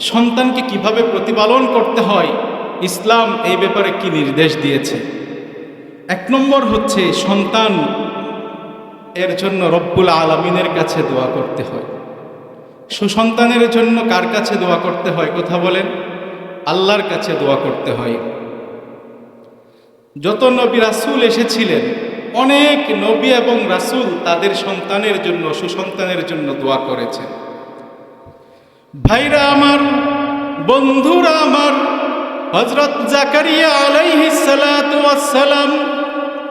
সন্তানকে কীভাবে প্রতিপালন করতে হয়, ইসলাম এই ব্যাপারে কি নির্দেশ দিয়েছে? এক নম্বর হচ্ছে সন্তান এর জন্য রব্বুল আলমিনের কাছে দোয়া করতে হয়। সুসন্তানের জন্য কার কাছে দোয়া করতে হয় কথা বলেন? আল্লাহর কাছে দোয়া করতে হয়। যত নবী রাসূল এসেছিলেন, অনেক নবী এবং রাসূল তাদের সন্তানের জন্য, সুসন্তানের জন্য দোয়া করেছেন। ভাইরা আমার, বন্ধুরা আমার হজরত জাকারিয়া আলাইহিস সালাতু সালাম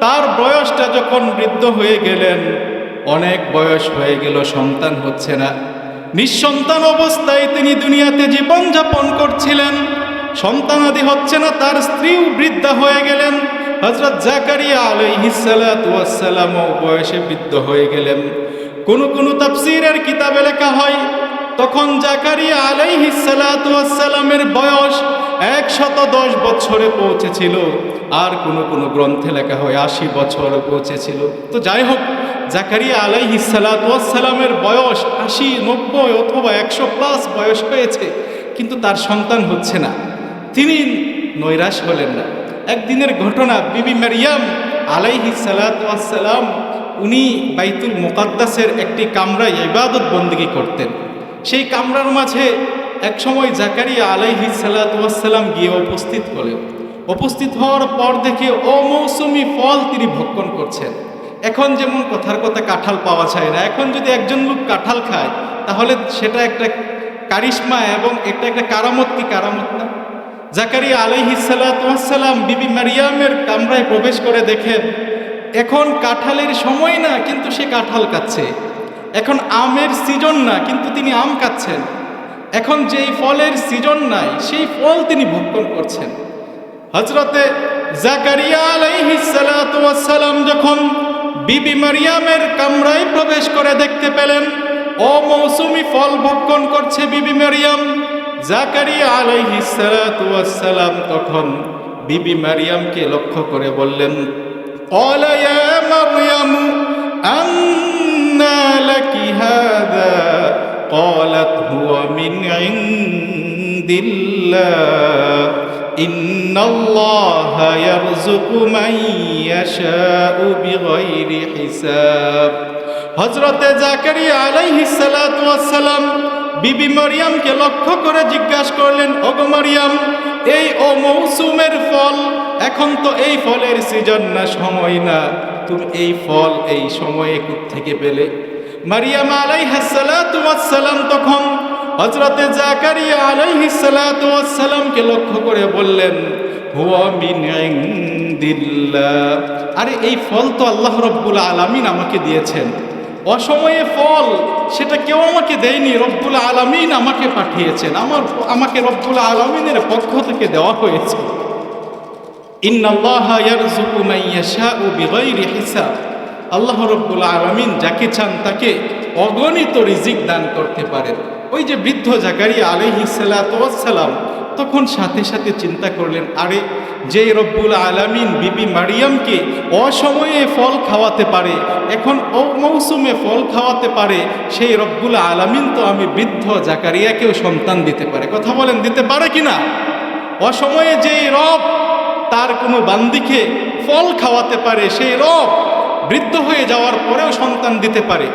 তার বয়সটা যখন বৃদ্ধ হয়ে গেলেন, অনেক বয়স হয়ে গেল, সন্তান হচ্ছে না। নিঃসন্তান অবস্থায় তিনি দুনিয়াতে জীবন যাপন করছিলেন, সন্তানাদি হচ্ছে না, তার স্ত্রীও বৃদ্ধা হয়ে গেলেন। হজরত জাকারিয়া আলাইহিসালামও বয়সে বৃদ্ধ হয়ে গেলেন। কোন কোন তাফসিরের কিতাবে লেখা হয় তখন জাকারিয়া আলাইহিসালামের বয়স একশত দশ বছরে পৌঁছেছিল। আর কোনো কোনো গ্রন্থে লেখা হয় আশি বছর পৌঁছেছিল। তো যাই হোক, জাকারিয়া আলাইহিসালামের বয়স আশি, নব্বই অথবা একশো প্লাস বয়স হয়েছে। কিন্তু তার সন্তান হচ্ছে না। তিনি নৈরাশ হলেন না। একদিনের ঘটনা, বিবি মারিয়াম আলাইহি সালাম উনি বাইতুল মোকাদ্দাসের একটি কামরায় ইবাদত বন্দিগি করতেন। সেই কামরার মাঝে একসময় জাকারিয়া আলাইহি সালাতাম গিয়ে উপস্থিত হলেন। উপস্থিত হওয়ার পর দেখে অমৌসুমি ফল তিনি ভক্ষণ করছেন। এখন যেমন কথার কথা কাঁঠাল পাওয়া যায় না, এখন যদি একজন লোক কাঁঠাল খায়, তাহলে সেটা একটা কারিশ্মা এবং এটা একটা কারামত কি কারামত না। জাকারিয়া আলাইহিসালাম বিবি মারিয়ামের কামরায় প্রবেশ করে দেখেন, এখন কাঁঠালের সময় না, কিন্তু সে কাঁঠাল কাচ্ছে এখন আমের সিজন না, কিন্তু তিনি আম খাচ্ছেন এখন যেই ফলের সিজন নাই, সেই ফল তিনি ভক্ষণ করছেন। হজরতে জাকারিয়া যখন বিবি মারিয়ামের কামরায় প্রবেশ করে দেখতে পেলেন ও মৌসুমি ফল ভক্ষণ করছে বিবি মারিয়াম, জাকারিয়া আলাইহি সালাম তখন বিবি মারিয়ামকে লক্ষ্য করে বললেন অলায়া মারিয়ামু আম أنى لك هذا قالت هو من عند الله إن الله يرزق من يشاء بغير حساب হজরতে জাকারিয়া আলাইহিস সালাতু ওয়াস সালাম বিবি মারিয়ামকে লক্ষ্য করে জিজ্ঞাসা করলেন ওগো মারিয়াম এই ও মৌসুমের ফল এখন তো এই ফলের সিজন না, সময় না। তুমি এই ফল এই সময়ে থেকে পেলে? মারিয়াম আলাইহাসালাম তখন হজরতে জাকারিয়া আলাইহিসালামকে লক্ষ্য করে বললেন আরে, এই ফল তো আল্লাহ রব্বুল আলামিন আমাকে দিয়েছেন। অসময়ে ফল সেটা কেউ আমাকে দেয়নি, রব্বুল আলমিন আমাকে পাঠিয়েছেন। আমার, আমাকে রব্বুল আলমিনের পক্ষ থেকে দেওয়া হয়েছে। আল্লাহ রব্বুল আলমিন যাকে চান তাকে অগণিত রিজিক দান করতে পারেন। ওই যে বৃদ্ধ জাকারিয়া আলহি সালাম তখন সাথে সাথে চিন্তা করলেন, আরে যে রব্বুল আলামিন বিবি মারিয়ামকে অসময়ে ফল খাওয়াতে পারে, এখন অমৌসুমে ফল খাওয়াতে পারে, সেই রব্বুল আলামিন তো আমি বৃদ্ধ জাকারিয়াকেও সন্তান দিতে পারে। কথা বলেন, দিতে পারে কি না অসময়ে যেই রব তার কোনো বান্দিকে ফল খাওয়াতে পারে, সেই রব বৃদ্ধ হয়ে যাওয়ার পরেও সন্তান দিতে পারে।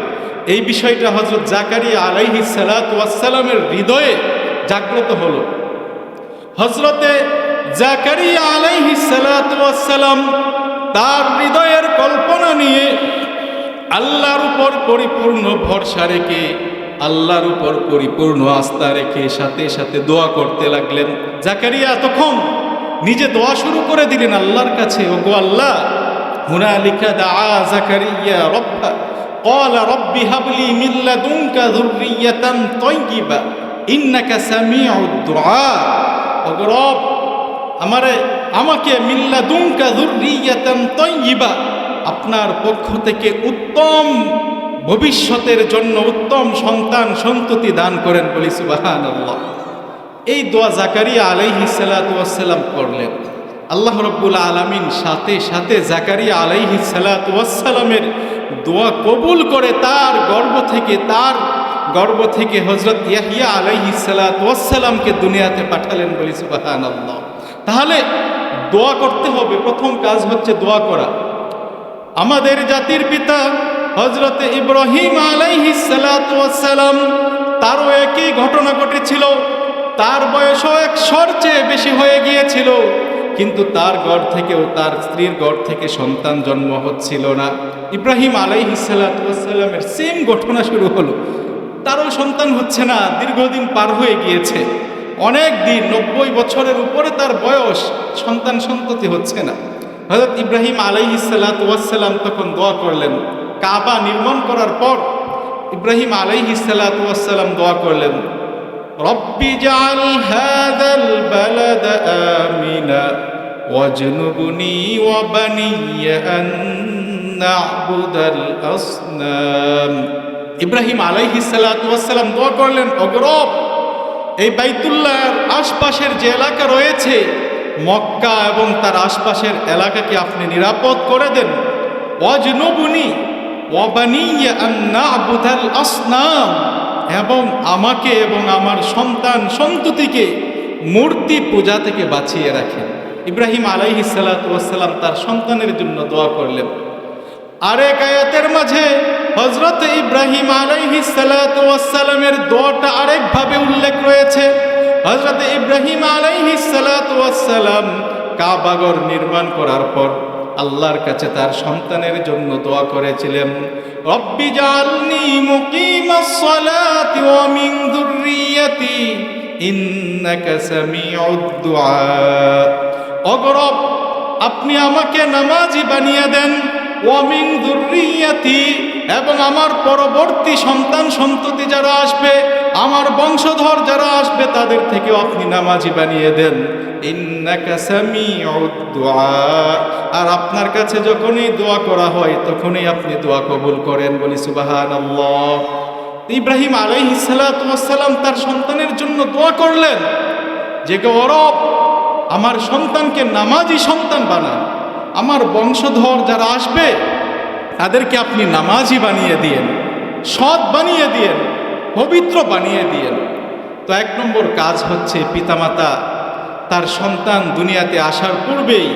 এই বিষয়টা হজরত জাকারিয়া আলাইহি সালাতামের হৃদয়ে জাগ্রত হলো। হজরতে জাকারিয়া আলাইহি সালাম তার হৃদয়ের কল্পনা নিয়ে আল্লাহর উপর পরিপূর্ণ ভরসা রেখে, আল্লাহর উপর পরিপূর্ণ আস্থা রেখে সাথে সাথে দোয়া করতে লাগলেন। জাকারিয়া তখন নিজে দোয়া শুরু করে দিলেন আল্লাহর কাছে ও গো আল্লাহ হুনালিকা দা জাকারিয়া রব্বা قال رب هب لي من لدنك ذرية طيبة إنك سميع الدعاء রব আমারে আমাকে মিল্লা দুমকা দুর্রিয়াতান তৈবা আপনার পক্ষ থেকে উত্তম ভবিষ্যতের জন্য উত্তম সন্তান সন্ততি দান করেন বলি সুবাহান আল্লাহ এই দোয়া জাকারিয়া আলাইহি সালাতাম করলেন। আল্লাহ রব্বুল আলমিন সাথে সাথে জাকারিয়া আলাইহি সালাতামের দোয়া কবুল করে তার গর্ব থেকে, তার গর্ব থেকে হজরত ইয়াহিয়া আলাইহিসালামকে দুনিয়াতে পাঠালেন বলি সুবাহান তাহলে দোয়া করতে হবে। প্রথম কাজ হচ্ছে দোয়া করা। আমাদের জাতির পিতা হজরত ইব্রাহিম আলাইহিসালাম তারও একই ঘটনা ঘটেছিল। তার বয়সও একশোর চেয়ে বেশি হয়ে গিয়েছিল। কিন্তু তার গড় থেকেও তার স্ত্রীর গড় থেকে সন্তান জন্ম হচ্ছিল না। ইব্রাহিম আলাইহিসালামের সেম ঘটনা শুরু হলো। তারও সন্তান হচ্ছে না, দীর্ঘদিন পার হয়ে গিয়েছে। অনেক দিন, নব্বই বছরের উপরে তার বয়স, সন্তান সন্ততি হচ্ছে না। হজরত ইব্রাহিম আলাইহিসাল্লাম তখন দোয়া করলেন, কাবা নির্মাণ করার পর ইব্রাহিম আলাইহিসাল্লাম দোয়া করলেন জাল হাদাল বালাদ আমিনা ওয়াজনুবনি ওয়া বানিয়া আন না'বুদাল আসনাম। ইব্রাহিম আলাইহিসাল্লাম দোয়া করলেন অগরব এই বাইতুল্লাহর আশপাশের যে এলাকা রয়েছে, মক্কা এবং তার আশপাশের এলাকাকে আপনি নিরাপদ করে দেন। অজনবুনি ওয়াবানিয়া আন্না আবুদাল আসনাম। এবং আমাকে এবং আমার সন্তান সন্ততিকে মূর্তি পূজা থেকে বাঁচিয়ে রাখেন। ইব্রাহিম আলাইহিসাল্লাম তার সন্তানের জন্য দোয়া করলেন। আরেক আয়াতের মাঝে হজরত ইব্রাহিম আলাইহিসালামের দোয়াটা আরেকভাবে উল্লেখ রয়েছে। হজরত ইব্রাহিম আলাইহিসালাম কাবাগর নির্মাণ করার পর আল্লাহর কাছে তার সন্তানের জন্য দোয়া করেছিলেন। অগরব আপনি আমাকে নামাজি বানিয়ে দেন। ওয়ামিং দুর্রিয়াতি, এবং আমার পরবর্তী সন্তান সন্ততি যারা আসবে আমার বংশধর যারা আসবে তাদের থেকেও আপনি নামাজি বানিয়ে দেন। আর আপনার কাছে যখনই দোয়া করা হয়, তখনই আপনি দোয়া কবুল করেন, বলি সুবহানাল্লাহ। ইব্রাহিম আলাইহিস সালাম তার সন্তানের জন্য দোয়া করলেন। যে গৌরব আমার সন্তানকে নামাজি সন্তান বানান আমার বংশধর যারা আসবে, তাদেরকে আপনি নামাজি বানিয়ে দিয়েন, সৎ বানিয়ে দিয়েন। পবিত্র বানিয়ে দিয়েন। তো এক নম্বর কাজ হচ্ছে পিতামাতা, তার সন্তান দুনিয়াতে আসার পূর্বেই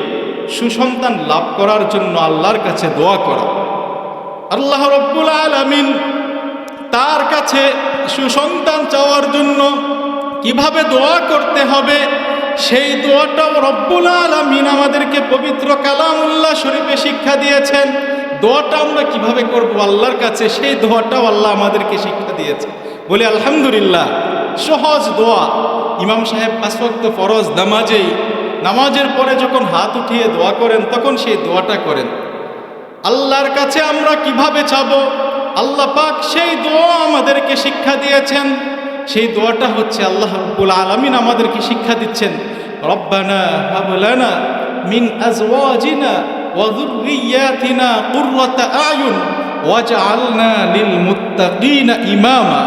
সুসন্তান লাভ করার জন্য আল্লাহর কাছে দোয়া করা। আল্লাহ রব্বুল আলমিন তার কাছে সুসন্তান চাওয়ার জন্য কীভাবে দোয়া করতে হবে, সেই দোয়াটাও রব্বুল আলমিন আমাদেরকে পবিত্র কালামুল্লাহ শরীফে শিক্ষা দিয়েছেন। দোয়াটা আমরা কীভাবে করব আল্লাহর কাছে, সেই দোয়াটাও আল্লাহ আমাদেরকে শিক্ষা দিয়েছে বলে, আলহামদুলিল্লাহ। সহজ দোয়া। ইমাম সাহেব আসক্ত ফরজ নামাজেই, নামাজের পরে যখন হাত উঠিয়ে দোয়া করেন, তখন সেই দোয়াটা করেন। আল্লাহর কাছে আমরা কীভাবে চাব? আল্লাহ পাক সেই দোয়া আমাদেরকে শিক্ষা দিয়েছেন। সেই দোয়াটা হচ্ছে, আল্লাহ রব্বুল আলমিন আমাদেরকে শিক্ষা দিচ্ছেন, রব্বানা হাবলানা মিন আজওয়াজিনা ওয়া যুররিয়াতিনা কুররাতা আয়ুন ওয়াজআলনা লিল মুত্তাকিনা ইমামা।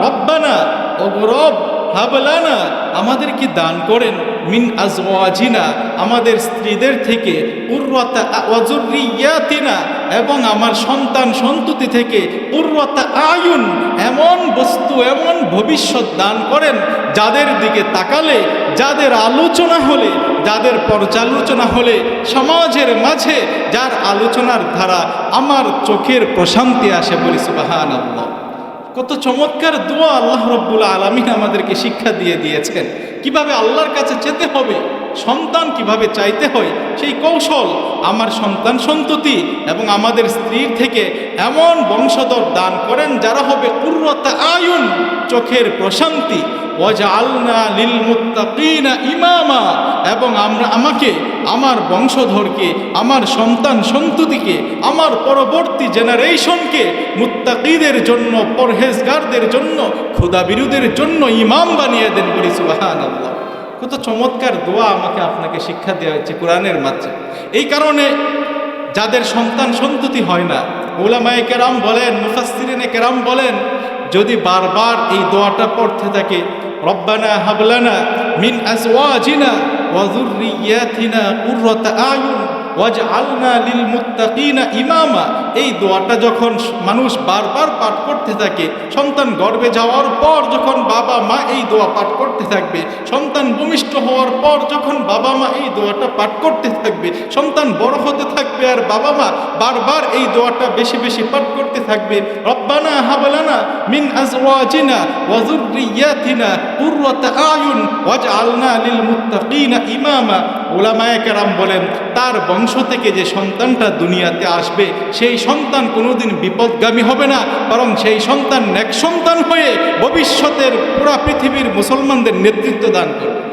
রব্বানা ও রব, হাবলানা, আমাদেরকে দান করেন মিন আজওয়াজিনা, আমাদের স্ত্রীদের থেকে উর্রতা ওয়াজুরিয়াতিনা এবং আমার সন্তান সন্ততি থেকে উর্রতা আয়ুন, এমন বস্তু, এমন ভবিষ্যৎ দান করেন, যাদের দিকে তাকালে, যাদের আলোচনা হলে, যাদের পর্যালোচনা হলে, সমাজের মাঝে, যার আলোচনার ধারা আমার চোখের প্রশান্তি আসে বলি সুবাহান আল্লাহ কত চমৎকার দোয়া আল্লাহ রব্বুল আলমিন আমাদেরকে শিক্ষা দিয়ে দিয়েছেন। কীভাবে আল্লাহর কাছে যেতে হবে, সন্তান কীভাবে চাইতে হয়, সেই কৌশল আমার সন্তান সন্ততি এবং আমাদের স্ত্রীর থেকে এমন বংশধর দান করেন যারা হবে কুর্রতা আয়ুন, চোখের প্রশান্তি। ওয়াজা আলনা লিল মুত্তাকিনা ইমামা এবং আমরা, আমাকে আমার বংশধরকে, আমার সন্তান সন্ততিকে, আমার পরবর্তী জেনারেশনকে, মুত্তাকিদের জন্য, পরহেজগারদের জন্য, ক্ষুদাবিরুদের জন্য ইমাম বানিয়ে দেন বলি সুবাহান আল্লাহ কত চমৎকার দোয়া আমাকে আপনাকে শিক্ষা দেওয়া হয়েছে কোরআনের মাধ্যমে এই কারণে যাদের সন্তান সন্ততি হয় না ওলামায়ে কেরাম বলেন, মুফাসসিরিনে কেরাম বলেন, যদি বারবার এই দোয়াটা পড়তে থাকে, রব্বানা হাবলানা মিন আজওয়াজিনা ওয়া যুররিয়াতিনা কুররাতা আয়ুন ওয়াজ আলনা লিল মুত্তাকিনা ইমামা। এই দোয়াটা যখন মানুষ বারবার পাঠ করতে থাকে, সন্তান গর্ভে যাওয়ার পর যখন বাবা মা এই দোয়া পাঠ করতে থাকবে, সন্তান ভূমিষ্ঠ হওয়ার পর যখন বাবা মা এই দোয়াটা পাঠ করতে থাকবে, সন্তান বড় হতে থাকবে আর বাবা মা বারবার এই দোয়াটা বেশি বেশি পাঠ করতে থাকবে, রব্বানা হাবলানা মিন আজওয়াজিনা ওয়া যুররিয়াতিনা কুররাতা আয়ুন ওয়াজআলনা লিল মুত্তাকিনা ইমামা। ওলামায়ে কেরাম বলেন, তার বংশ থেকে যে সন্তানটা দুনিয়াতে আসবে, সেই সন্তান কোনোদিন বিপদগামী হবে না, বরং সেই সন্তান নেক সন্তান হয়ে ভবিষ্যতের পুরা পৃথিবীর মুসলমানদের নেতৃত্ব দান করবে।